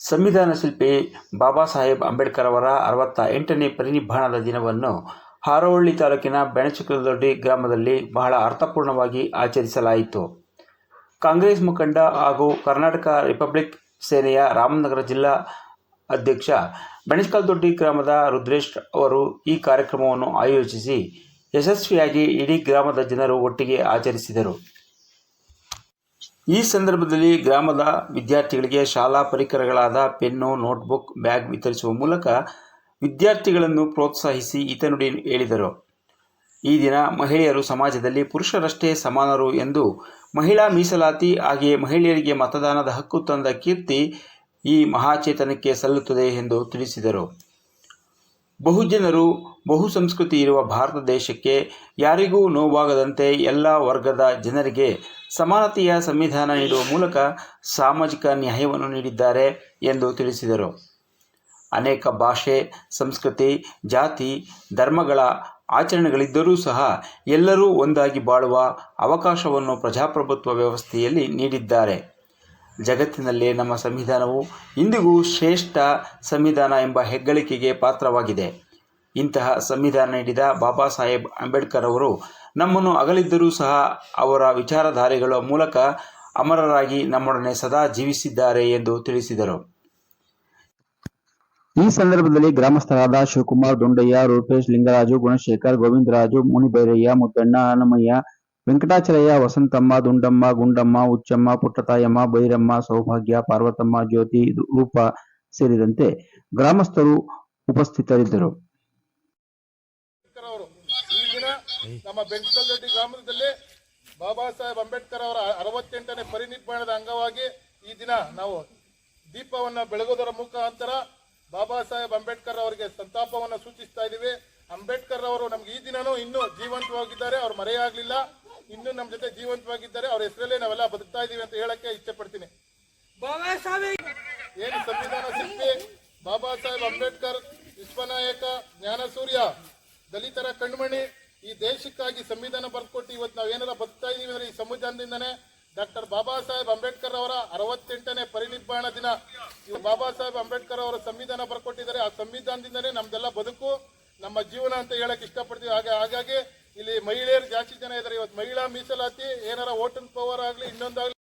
ಸಂವಿಧಾನ ಶಿಲ್ಪಿ ಬಾಬಾ ಸಾಹೇಬ್ ಅಂಬೇಡ್ಕರ್ ಅವರ ಅರವತ್ತ ಎಂಟನೇ ಪರಿನಿಬ್ಬಾಣದ ದಿನವನ್ನು ಹಾರೋಹಳ್ಳಿ ತಾಲೂಕಿನ ಬೆಣಚಕಲದೊಡ್ಡಿ ಗ್ರಾಮದಲ್ಲಿ ಬಹಳ ಅರ್ಥಪೂರ್ಣವಾಗಿ ಆಚರಿಸಲಾಯಿತು. ಕಾಂಗ್ರೆಸ್ ಮುಖಂಡ ಹಾಗೂ ಕರ್ನಾಟಕ ರಿಪಬ್ಲಿಕ್ ಸೇನೆಯ ರಾಮನಗರ ಜಿಲ್ಲಾ ಅಧ್ಯಕ್ಷ ಬೆಣಚಕಲದೊಡ್ಡಿ ಗ್ರಾಮದ ರುದ್ರೇಶ್ ಅವರು ಈ ಕಾರ್ಯಕ್ರಮವನ್ನು ಆಯೋಜಿಸಿ ಯಶಸ್ವಿಯಾಗಿ ಇಡೀ ಗ್ರಾಮದ ಜನರು ಒಟ್ಟಿಗೆ ಆಚರಿಸಿದರು. ಈ ಸಂದರ್ಭದಲ್ಲಿ ಗ್ರಾಮದ ವಿದ್ಯಾರ್ಥಿಗಳಿಗೆ ಶಾಲಾ ಪರಿಕರಗಳಾದ ಪೆನ್ನು, ನೋಟ್ಬುಕ್, ಬ್ಯಾಗ್ ವಿತರಿಸುವ ಮೂಲಕ ವಿದ್ಯಾರ್ಥಿಗಳನ್ನು ಪ್ರೋತ್ಸಾಹಿಸಿ ಇತನುಡಿ ಹೇಳಿದರು. ಈ ದಿನ ಮಹಿಳೆಯರು ಸಮಾಜದಲ್ಲಿ ಪುರುಷರಷ್ಟೇ ಸಮಾನರು ಎಂದು ಮಹಿಳಾ ಮೀಸಲಾತಿ ಹಾಗೆಯೇ ಮಹಿಳೆಯರಿಗೆ ಮತದಾನದ ಹಕ್ಕು ತಂದ ಕೀರ್ತಿ ಈ ಮಹಾಚೇತನಕ್ಕೆ ಸಲ್ಲುತ್ತದೆ ಎಂದು ತಿಳಿಸಿದರು. ಬಹುಜನರು ಬಹು ಸಂಸ್ಕೃತಿ ಇರುವ ಭಾರತ ದೇಶಕ್ಕೆ ಯಾರಿಗೂ ನೋವಾಗದಂತೆ ಎಲ್ಲ ವರ್ಗದ ಜನರಿಗೆ ಸಮಾನತೆಯ ಸಂವಿಧಾನ ನೀಡುವ ಮೂಲಕ ಸಾಮಾಜಿಕ ನ್ಯಾಯವನ್ನು ನೀಡಿದ್ದಾರೆ ಎಂದು ತಿಳಿಸಿದರು. ಅನೇಕ ಭಾಷೆ, ಸಂಸ್ಕೃತಿ, ಜಾತಿ, ಧರ್ಮಗಳ ಆಚರಣೆಗಳಿದ್ದರೂ ಸಹ ಎಲ್ಲರೂ ಒಂದಾಗಿ ಬಾಳುವ ಅವಕಾಶವನ್ನು ಪ್ರಜಾಪ್ರಭುತ್ವ ವ್ಯವಸ್ಥೆಯಲ್ಲಿ ನೀಡಿದ್ದಾರೆ. ಜಗತ್ತಿನಲ್ಲೇ ನಮ್ಮ ಸಂವಿಧಾನವು ಇಂದಿಗೂ ಶ್ರೇಷ್ಠ ಸಂವಿಧಾನ ಎಂಬ ಹೆಗ್ಗಳಿಕೆಗೆ ಪಾತ್ರವಾಗಿದೆ. ಇಂತಹ ಸಂವಿಧಾನ ನೀಡಿದ ಬಾಬಾ ಸಾಹೇಬ್ ಅಂಬೇಡ್ಕರ್ ಅವರು ನಮ್ಮನ್ನು ಅಗಲಿದ್ದರೂ ಸಹ ಅವರ ವಿಚಾರಧಾರೆಗಳ ಮೂಲಕ ಅಮರರಾಗಿ ನಮ್ಮೊಡನೆ ಸದಾ ಜೀವಿಸಿದ್ದಾರೆ ಎಂದು ತಿಳಿಸಿದರು. ಈ ಸಂದರ್ಭದಲ್ಲಿ ಗ್ರಾಮಸ್ಥರಾದ ಶಿವಕುಮಾರ್ ದೊಂಡಯ್ಯ, ರೂಪೇಶ್ ಲಿಂಗರಾಜು, ಗುಣಶೇಖರ್, ಗೋವಿಂದರಾಜು, ಮುನಿಬೈರಯ್ಯ, ಮುದ್ದಣ್ಣ, ಹನುಮಯ್ಯ ವೆಂಕಟಾಚಲಯ್ಯ ವಸಂತಮ್ಮ, ದುಂಡಮ್ಮ, ಗುಂಡಮ್ಮ ಉಚ್ಚಮ್ಮ ಪುಟ್ಟತಾಯಮ್ಮ, ಬೈರಮ್ಮ, ಸೌಭಾಗ್ಯ, ಪಾರ್ವತಮ್ಮ, ಜ್ಯೋತಿ ರೂಪ ಸೇರಿದಂತೆ ಗ್ರಾಮಸ್ಥರು ಉಪಸ್ಥಿತರಿದ್ದರು. ನಮ್ಮ ಬೆಂಕಲ್ದೊಡ್ಡಿ ಗ್ರಾಮದಲ್ಲಿ ಬಾಬಾ ಸಾಹೇಬ್ ಅಂಬೇಡ್ಕರ್ ಅವರ ಅರವತ್ತೆಂಟನೇ ಪರಿನಿರ್ಮಾಣದ ಅಂಗವಾಗಿ ಈ ದಿನ ನಾವು ದೀಪವನ್ನ ಬೆಳಗೋದರ ಮುಖಾಂತರ ಬಾಬಾ ಸಾಹೇಬ್ ಅಂಬೇಡ್ಕರ್ ಅವರಿಗೆ ಸಂತಾಪವನ್ನು ಸೂಚಿಸ್ತಾ ಇದ್ದೀವಿ. ಅಂಬೇಡ್ಕರ್ ಅವರು ನಮ್ಗೆ ಈ ದಿನನೂ ಇನ್ನೂ ಜೀವಂತವಾಗಿದ್ದಾರೆ. ಅವ್ರು ಮರೆಯಾಗ್ಲಿಲ್ಲ ಇನ್ನೂ ನಮ್ಮ ಜೊತೆ ಜೀವಂತವಾಗಿದ್ದಾರೆ. ಅವ್ರ ಹೆಸರಲ್ಲೇ ನಾವೆಲ್ಲ ಬದುಕ್ತಾ ಇದೀವಿ ಅಂತ ಹೇಳಕ್ಕೆ ಇಷ್ಟಪಡ್ತೀನಿ. ಏನು ಸಂವಿಧಾನ ಶಿಲ್ಪಿ? ಬಾಬಾ ಸಾಹೇಬ್ ಅಂಬೇಡ್ಕರ್ ವಿಶ್ವನಾಯಕ ಜ್ಞಾನಸೂರ್ಯ ದಲಿತರ ಕಣ್ಮಣಿ ಈ ದೇಶಕ್ಕಾಗಿ ಸಂವಿಧಾನ ಬರ್ಕೊಟ್ಟು ಇವತ್ತು ನಾವು ಏನಾರ ಬದುಕ್ತಾ ಇದೀವಿ ಅಂದ್ರೆ ಈ ಸಂವಿಧಾನದಿಂದನೇ ಡಾಕ್ಟರ್ ಬಾಬಾ ಸಾಹೇಬ್ ಅಂಬೇಡ್ಕರ್ ಅವರ ಅರವತ್ತೆಂಟನೇ ಪರಿನಿಬ್ಬಾಣ ದಿನ ಬಾಬಾ ಸಾಹೇಬ್ ಅಂಬೇಡ್ಕರ್ ಅವರ ಸಂವಿಧಾನ ಬರ್ಕೊಟ್ಟಿದ್ದಾರೆ. ಆ ಸಂವಿಧಾನದಿಂದನೇ ನಮ್ದೆಲ್ಲ ಬದುಕು, ನಮ್ಮ ಜೀವನ ಅಂತ ಹೇಳಕ್ ಇಷ್ಟಪಡ್ತೀವಿ. ಹಾಗೆ, ಹಾಗಾಗಿ ಇಲ್ಲಿ ಮಹಿಳೆಯರು ಜಾಸ್ತಿ ಜನ ಇದ್ದಾರೆ. ಇವತ್ತು ಮಹಿಳಾ ಮೀಸಲಾತಿ, ಏನಾರ ವೋಟನ್ ಪವರ್ ಆಗ್ಲಿ, ಇನ್ನೊಂದಾಗ್ಲಿ